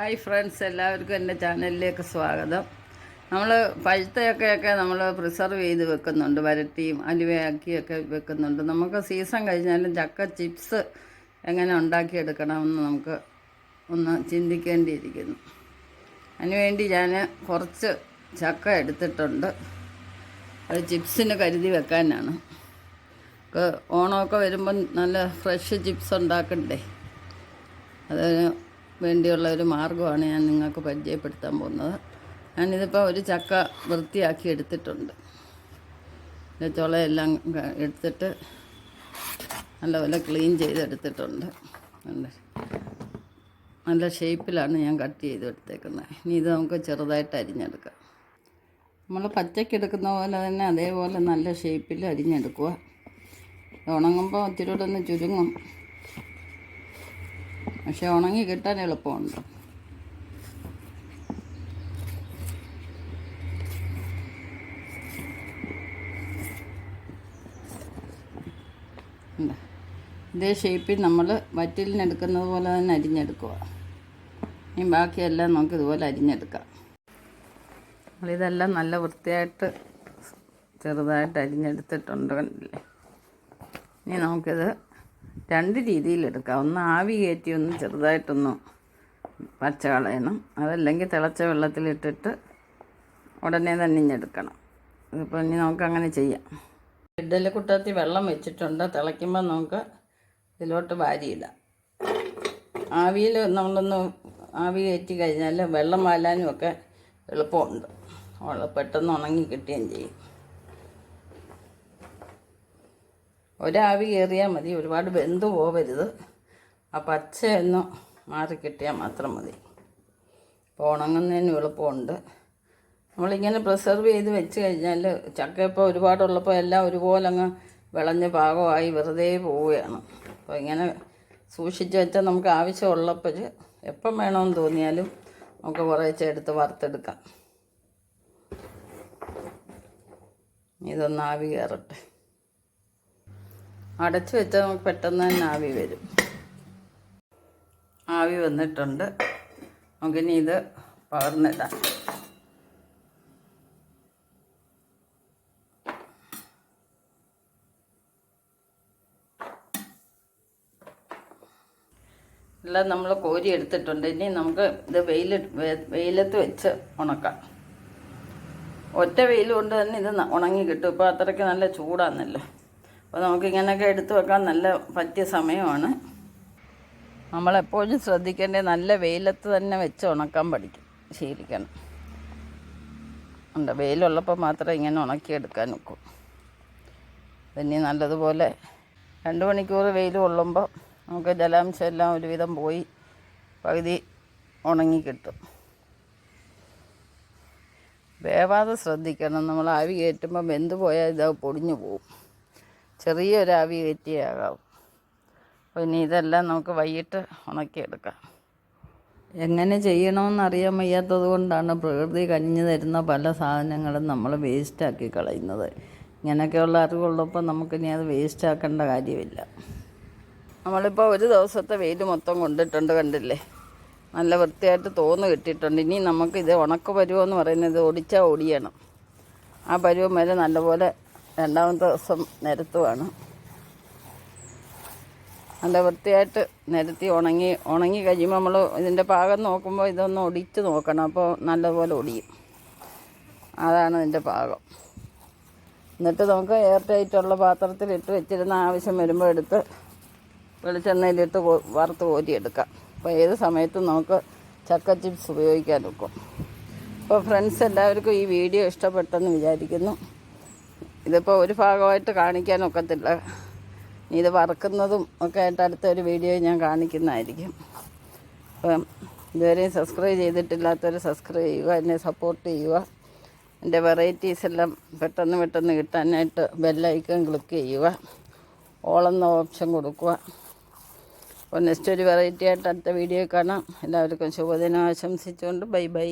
Hi friends എല്ലാവർക്കും എന്റെ ചാനലിലേക്ക് സ്വാഗതം. നമ്മൾ പഴുത്തയൊക്കെയൊക്കെ നമ്മൾ പ്രിസർവ് ചെയ്ത് വെക്കുന്നുണ്ട് വരട്ടിയും അലുവയാക്കിയൊക്കെ വെക്കുന്നുണ്ട്. നമുക്ക് സീസൺ കഴിഞ്ഞാലും ചക്ക ചിപ്സ് എങ്ങനെ ഉണ്ടാക്കിയെടുക്കണമെന്ന് നമുക്ക് ഒന്ന് ചിന്തിക്കേണ്ടിയിരിക്കുന്നു. അതിനുവേണ്ടി ഞാൻ കുറച്ച് ചക്ക എടുത്തിട്ടുണ്ട്. അത് ചിപ്സിന് കരുതി വെക്കാനാണ്. ഓണമൊക്കെ വരുമ്പം നല്ല ഫ്രഷ് ചിപ്സ് ഉണ്ടാക്കണ്ടേ? അതിന് വേണ്ടിയുള്ള ഒരു മാർഗമാണ് ഞാൻ നിങ്ങൾക്ക് പരിചയപ്പെടുത്താൻ പോകുന്നത്. ഞാനിതിപ്പോൾ ഒരു ചക്ക വൃത്തിയാക്കി എടുത്തിട്ടുണ്ട്. ചുളയെല്ലാം എടുത്തിട്ട് നല്ലപോലെ ക്ലീൻ ചെയ്തെടുത്തിട്ടുണ്ട്. നല്ല ഷേപ്പിലാണ് ഞാൻ കട്ട് ചെയ്തെടുത്തേക്കുന്നത്. ഇനി ഇത് നമുക്ക് ചെറുതായിട്ട് അരിഞ്ഞെടുക്കാം. നമ്മൾ പച്ചയ്ക്ക് എടുക്കുന്ന പോലെ തന്നെ അതേപോലെ നല്ല ഷേപ്പിൽ അരിഞ്ഞെടുക്കുക. ഉണങ്ങുമ്പോൾ ഒത്തിരി ഒന്ന് ചുരുങ്ങും. പക്ഷെ ഉണങ്ങി കിട്ടാൻ എളുപ്പമുണ്ട്. ഇതാ. ഷേപ്പിൽ നമ്മൾ വറ്റിലിനെടുക്കുന്നത് പോലെ തന്നെ അരിഞ്ഞെടുക്കുക. ഇനി ബാക്കിയെല്ലാം നമുക്ക് ഇതുപോലെ അരിഞ്ഞെടുക്കാം. നമ്മളിതെല്ലാം നല്ല വൃത്തിയായിട്ട് ചെറുതായിട്ട് അരിഞ്ഞെടുത്തിട്ടുണ്ട് കണ്ടില്ലേ? ഇനി നമുക്കിത് രണ്ട് രീതിയിലെടുക്കാം ഒന്ന് ആവി കയറ്റി ഒന്ന് ചെറുതായിട്ടൊന്ന് പച്ച കളയണം. അതല്ലെങ്കിൽ തിളച്ച വെള്ളത്തിലിട്ടിട്ട് ഉടനെ തന്നെ ഇഞ്ഞെടുക്കണം ഇതിപ്പോൾ ഇനി നമുക്ക് അങ്ങനെ ചെയ്യാം. ഇഡ്ഡലി കുട്ടത്തി വെള്ളം വെച്ചിട്ടുണ്ട്. തിളയ്ക്കുമ്പോൾ നമുക്ക് ഇതിലോട്ട് വാരിയിടാം. ആവിയിൽ നമ്മളൊന്ന് ആവി കയറ്റി കഴിഞ്ഞാൽ വെള്ളം വാലാനും ഒക്കെ എളുപ്പമുണ്ട്. പെട്ടെന്ന് ഉണങ്ങി കിട്ടുകയും ചെയ്യും. ഒരാവി കയറിയാൽ മതി. ഒരുപാട് വെന്ത് പോവരുത്. ആ പച്ച മാറി കിട്ടിയാൽ മാത്രം മതി. അപ്പോൾ ഉണങ്ങുന്നതിന് എളുപ്പമുണ്ട്. നമ്മളിങ്ങനെ പ്രിസർവ് ചെയ്ത് വെച്ച് കഴിഞ്ഞാൽ ചക്ക ഇപ്പോൾ ഒരുപാടുള്ളപ്പോൾ എല്ലാം ഒരുപോലെ അങ്ങ് വിളഞ്ഞ് പാകമായി വെറുതെ പോവുകയാണ്. അപ്പോൾ ഇങ്ങനെ സൂക്ഷിച്ച് വെച്ചാൽ നമുക്ക് ആവശ്യമുള്ളപ്പോൾ എപ്പം വേണമെന്ന് തോന്നിയാലും നമുക്ക് കുറേശ്ശെ എടുത്ത് വറുത്തെടുക്കാം. ഇതൊന്ന് ആവി കയറട്ടെ. അടച്ചു വെച്ചാൽ നമുക്ക് പെട്ടെന്ന് തന്നെ ആവി വരും. ആവി വന്നിട്ടുണ്ട്. നമുക്കിനി ഇത് പകർന്നിടാം. എല്ലാം നമ്മൾ കോരി എടുത്തിട്ടുണ്ട്. ഇനി നമുക്ക് ഇത് വെയിൽ വെയിലത്ത് വെച്ച് ഉണക്കാം. ഒറ്റ വെയിൽ കൊണ്ട് തന്നെ ഇത് ഉണങ്ങി കിട്ടും. ഇപ്പോൾ അത്രയ്ക്ക് നല്ല ചൂടാന്നല്ലോ? അപ്പോൾ നമുക്കിങ്ങനെയൊക്കെ എടുത്തു വെക്കാൻ നല്ല പറ്റിയ സമയമാണ്. നമ്മളെപ്പോഴും ശ്രദ്ധിക്കേണ്ടത് നല്ല വെയിലത്ത് തന്നെ വെച്ച് ഉണക്കാൻ പഠിക്കും ശീലിക്കണം. ഉണ്ട് വെയിലുള്ളപ്പോൾ മാത്രമേ ഇങ്ങനെ ഉണക്കിയെടുക്കാൻ ഒക്കൂ പിന്നെ നല്ലതുപോലെ രണ്ട് മണിക്കൂർ വെയിൽ കൊള്ളുമ്പോൾ നമുക്ക് ജലാംശം എല്ലാം ഒരുവിധം പോയി പകുതി ഉണങ്ങിക്കിട്ടും വേവാതെ ശ്രദ്ധിക്കണം. നമ്മൾ ആവി കയറ്റുമ്പോൾ വെന്ത് പോയാൽ ഇത് പൊടിഞ്ഞു പോവും. ചെറിയൊരു ആവി കയറ്റിയേ ആകാവും അപ്പോൾ ഇനി ഇതെല്ലാം നമുക്ക് വൈകിട്ട് ഉണക്കിയെടുക്കാം. എങ്ങനെ ചെയ്യണമെന്ന് അറിയാൻ വയ്യാത്തത് കൊണ്ടാണ് പ്രകൃതി കനിഞ്ഞു തരുന്ന പല സാധനങ്ങളും നമ്മൾ വേസ്റ്റാക്കി കളയുന്നത്. ഇങ്ങനെയൊക്കെയുള്ള അറിവുള്ളപ്പോൾ നമുക്കിനി അത് വേസ്റ്റാക്കേണ്ട കാര്യമില്ല. നമ്മളിപ്പോൾ ഒരു ദിവസത്തെ വെയിൽ മൊത്തം കൊണ്ടിട്ടുണ്ട് കണ്ടില്ലേ? നല്ല വൃത്തിയായിട്ട് തോന്നു കിട്ടിയിട്ടുണ്ട്. ഇനി നമുക്ക് ഇത് ഉണക്ക പരുവം എന്ന് പറയുന്നത് ഒടിച്ചാൽ ഓടിയണം ആ പരുവം വരെ നല്ലപോലെ രണ്ടാമത്തെ ദിവസം നിരത്തുവാണ്. നല്ല വൃത്തിയായിട്ട് നിരത്തി ഉണങ്ങി ഉണങ്ങി കഴിയുമ്പോൾ നമ്മൾ ഇതിന്റെ പാകം നോക്കുമ്പോൾ ഇതൊന്ന് ഒടിച്ച് നോക്കണം. അപ്പോൾ നല്ലപോലെ ഒടിയും. അതാണ് ഇതിന്റെ പാകം. എന്നിട്ട് നമുക്ക് എയർ ടൈറ്റുള്ള പാത്രത്തിലിട്ട് വെച്ചിരുന്ന ആവശ്യം വരുമ്പോൾ എടുത്ത് വെളിച്ചെണ്ണയിലിട്ട് വറുത്ത് കോരിയെടുക്കാം. അപ്പോൾ ഏത് സമയത്തും നമുക്ക് ചക്ക ചിപ്സ് ഉപയോഗിക്കാൻ നോക്കും. അപ്പോൾ ഫ്രണ്ട്സ് എല്ലാവർക്കും ഈ വീഡിയോ ഇഷ്ടപ്പെട്ടെന്ന് വിചാരിക്കുന്നു. ഇതിപ്പോൾ ഒരു ഭാഗമായിട്ട് കാണിക്കാൻ ഒക്കത്തില്ല ഇത് വറക്കുന്നതും ഒക്കെ ആയിട്ട് അടുത്തൊരു വീഡിയോ ഞാൻ കാണിക്കുന്നതായിരിക്കും. അപ്പം ഇതുവരെയും സബ്സ്ക്രൈബ് ചെയ്തിട്ടില്ലാത്തവർ സബ്സ്ക്രൈബ് ചെയ്യുക എന്നെ സപ്പോർട്ട് ചെയ്യുക. എന്റെ വെറൈറ്റീസ് എല്ലാം പെട്ടെന്ന് പെട്ടെന്ന് കിട്ടാനായിട്ട് ബെല്ലൈക്കൺ ക്ലിക്ക് ചെയ്യുക. ഓളെന്ന ഓപ്ഷൻ കൊടുക്കുക. അപ്പോൾ നെക്സ്റ്റ് ഒരു വെറൈറ്റി ആയിട്ട് അടുത്ത വീഡിയോ കാണാം. എല്ലാവർക്കും ശുഭദിനം ആശംസിച്ചുകൊണ്ട് ബൈ ബൈ